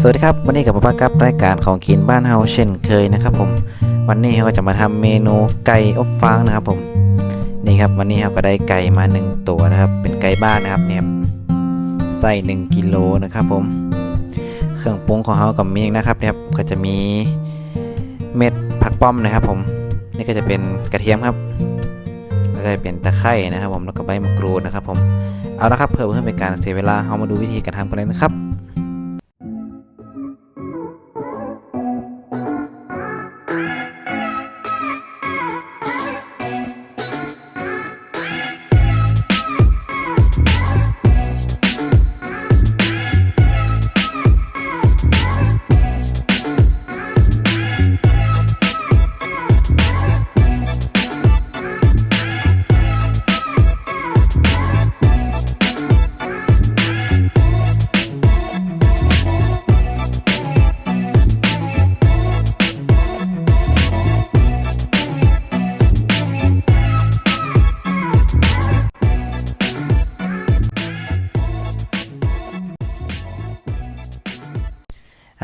สวัสดีครับ วันนี้กับป้ากับรายการของกินบ้านเฮาเช่นเคยนะครับผม วันนี้เราก็จะมาทำเมนูไก่อบฟางนะครับผมนี่ครับวันนี้เราก็ได้ไก่มา 1 ตัวนะครับ เป็นไก่บ้านนะครับเนี่ยใส่1กิโลนะครับผม เครื่องปรุงของเรากับมียงนะครับเนี่ยครับก็จะมีเม็ดผักป้อมนะครับ ผมนี่ก็จะเป็นกระเทียมครับแล้วก็จะเป็นตะไคร่นะครับ ผมแล้วก็ใบมะกรูดนะครับ ผมเอาละครับเพื่อเพื่อเป็นการเสียเวลาเรามาดูวิธีการทำกันเลยนะครับ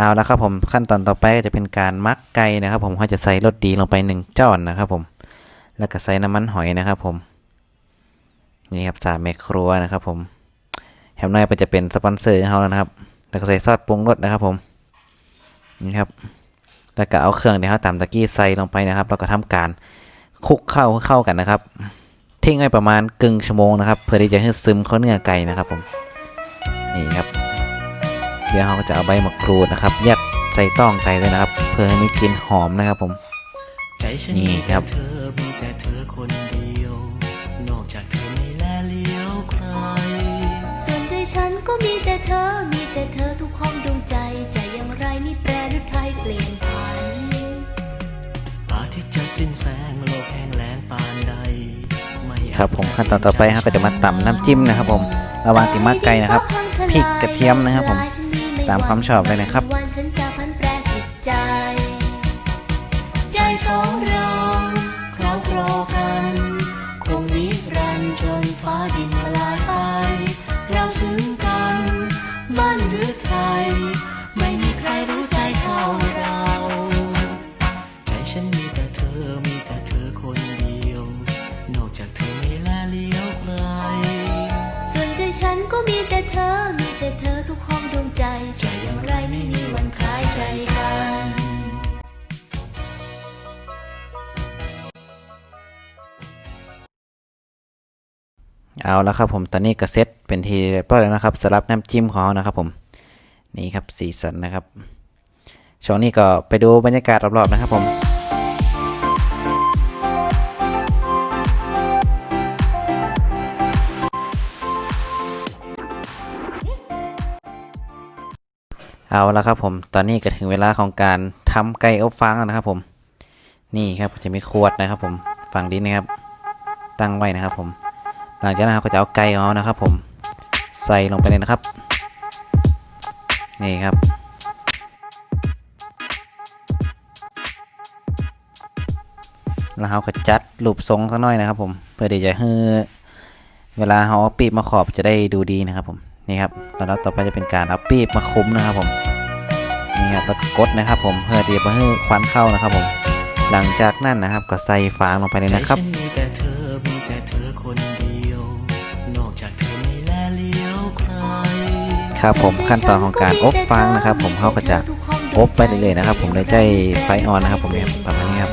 เอาละครับผมขั้นตอนต่อไปก็จะเป็นการมักไก่นะครับ ผมเขาจะใส่รสดีลงไปหนึ่งจ้อนนะครับ ผม แล้วก็ใส่น้ำมันหอยนะครับ ผมนี่ครับสามเมครัวนะครับผมแฮมน้อยจะเป็นสปอนเซอร์ของเขาแล้วนะครับ แล้วก็ใส่ซอสปรุงรสนะครับ ผมนี่ครับแล้วก็เอาเครื่องที่เขาตำตะกี้ใส่ลงไปนะครับ แล้วก็ทำการคลุกเข้าเข้ากันนะครับ ทิ้งไว้ประมาณกึ่งชั่วโมงนะครับ เพื่อที่จะให้ซึมเข้าเนื้อไก่นะครับ ผมนี่ครับ เดี๋ยวเราก็จะเอาใบมะกรูดนะครับยัดใส่ต้องไก่เลยนะครับ เพื่อให้มีกลิ่นหอมนะครับผมใจฉันนี่มีคแต่รับเธอมีแต่เธอคนเดียวนอกจากเธอไม่แลเลี้ยวใครส่วนใจฉันก็มีแต่เธอ มีแต่เธอทุกห้องดวงใจ ใจอย่างไรไม่แปรหรือไทยเปลี่ยนผันอาทิตย์จะสิ้นแสงโลกแห้งแล้งปานใดไม่อาจครับผมขั้นตอนต่อไปครับก็จะมาตำน้ำจิ้มนะครับผม ระหว่างที่มักไก่นะครับพริกกระเทียมนะครับผม ตามความชอบเลยนะครับ วันฉันจะพันแปรจิตใจ ใจสองเราคราวครอกัน คงนิรันดร์จนฟ้าดินละลายไป เราซึ้งกันบ้านหรือ เอาแล้วครับผมตอนนี้ก็เซตเป็นทีเรียบร้อยแล้วนะครับสำหรับน้ำจิ้มของเรานะครับผมนี่ครับสีสันนะครับช่วงนี้ก็ไปดูบรรยากาศรอบๆนะครับผมเอาแล้วครับผมตอนนี้ก็ถึงเวลาของการทำไก่อบฟางแล้วนะครับผม นี่ครับจะมีขวดนะครับผมฝั่งดินนะครับ ตั้งไว้นะครับผม หลังจากนั้นเราก็จะเอาไก่ของเรานะครับ ผมใส่ลงไปเลยนะครับ นี่ครับ แล้วเราก็จัดรูปทรงสักหน่อยนะครับ ผมเพื่อที่จะให้เวลาเราเอาปีบมาขอบจะได้ดูดีนะครับ ผมนี่ครับแล้วต่อไปจะเป็นการเอาปีบมาคุ้มนะครับ ผมนี่ครับแล้วก็กดนะครับ ผมเพื่อที่จะให้ควันเข้านะครับ ผมหลังจากนั้นนะครับก็ใส่ฟางลงไปเลยนะครับ ครับผมขั้นตอนของการอบฟางนะครับ ผมเขาก็จะอบไปเรื่อยๆนะครับ ผมเลยใจไฟอ่อนนะครับ ผมเนี่ยประมาณนี้ครับ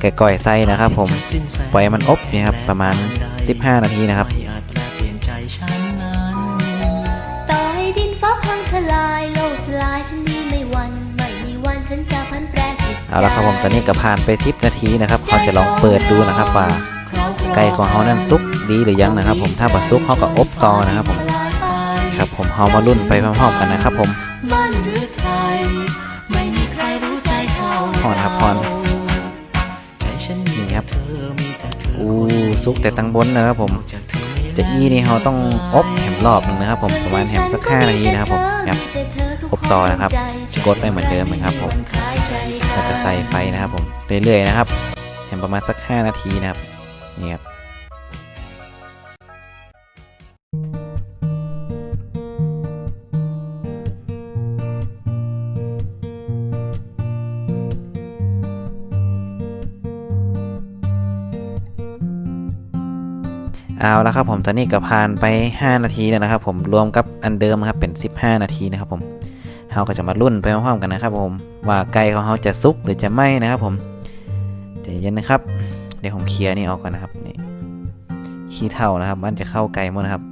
แกะก่อยไส้นะครับ ผมปล่อยให้มันอบเนี่ยครับประมาณ 15 นาทีนะครับไม่อาจแปลเปลี่ยนใจฉันนั้นต่อให้ดินฟ้าพังทลายโลกสลายฉันนี้ไม่หวันไม่มีวันฉันจะพันแปรจิตใจเอาละครับผมตอนนี้ก็ผ่านไป10นาทีนะครับเขาจะลองเปิดดูนะครับว่าไก่ของเขานั้นสุกดีหรือยังนะครับ ผมถ้าบ่สุกเขาก็อบต่อนะครับผม ครับผมเขามารุ่นไปพร้อมๆกันนะครับผมบ้านหรือไทยไม่มีใครรู้ใจเท่าพรครับพรใจฉันมีนี่ครับเธอมีแต่เธออู้คนเดียวสุกแต่ตังบนนะครับผมนอกจากเธอไม่แลจะอี้นี่เขาต้องอบแหมรอบหนึงนะครับ ผมประมาณแหมสัก5นาทีนะครับผมครับอบต่อนะครับกดไม่เหมือนเดิมนะครับผมก็จะใส่ไฟนะครับผมเรื่อยๆนะครับแหมประมาณสัก 5 นาทีนะครับนี่ครับ เอาแล้วครับผมตอนนี้ก็ผ่านไป 5 นาทีแล้วนะครับ ผมรวมกับอันเดิมครับเป็น 15 นาทีนะครับผมเราก็จะมารุ่นไปพร้อมกันนะครับ ผมว่าไก่ของเราจะสุกหรือจะไหมนะครับ ผมเดี๋ยวเย็นนะครับเดี๋ยวผมเคลียร์นี่ออกก่อนนะครับนี่ขี้เท่านะครับ มันจะเข้าไก่หมดนะครับ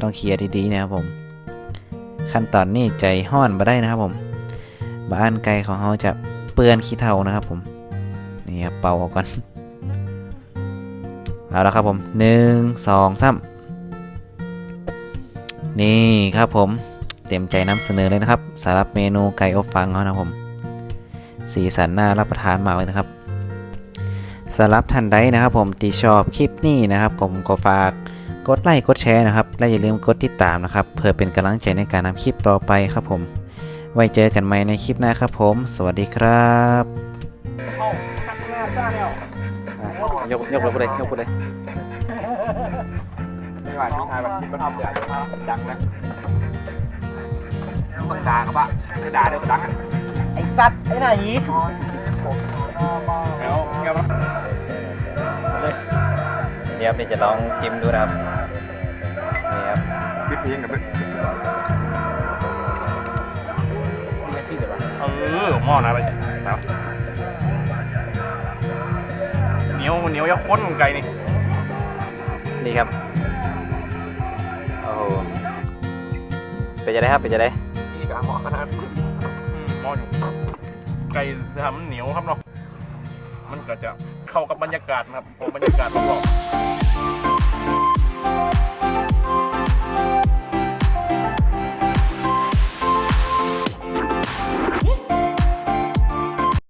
ต้องเคลียร์ดีๆนะครับผม ขั้นตอนนี้ใจห้อนมาได้นะครับ ผมบ้านไก่ของเราจะเปื้อนขี้เท่านะครับ ผมนี่ครับเป่าออกก่อน เอาละครับผมหนึ่งสองสามนี่ครับผมเต็มใจนำเสนอเลยนะครับสำหรับเมนูไก่อบฟางเขานะครับผม สีสันน่ารับประทานมากเลยนะครับสำหรับท่านใดนะครับ ผมที่ชอบคลิปนี้นะครับผมก็ฝากกดไลค์กดแชร์นะครับ และอย่าลืมกดติดตามนะครับ เพื่อเป็นกำลังใจในการทำคลิปต่อไปครับผม ไว้เจอกันใหม่ในคลิปหน้าครับผม สวัสดีครับ ยกยกเลยยกเลยไม่ไหวพี่ชายแบบคิดว่าทำเดี๋ยวดังนะปากกาครับปะไม่ด่าเดี๋ยวดังอะไอ้สัตว์ไอ้ไหนแล้วเงี้ยปะเดี๋ยวจะลองจิ้มดูนะครับนี่ครับพี่พีงกับพี่เออหม้อนะไปครับ เหนียวเหนียวยักษ์ข้นไก่นี่นี่ครับโอ้โหเป็นจะได้ครับเป็นจะได้พี่กับหมอขนาดอืมหม้ออยู่ไก่จะทำมันเหนียวครับเนาะมันก็จะเข้ากับบรรยากาศนะครับพอบรรยากาศรอบๆ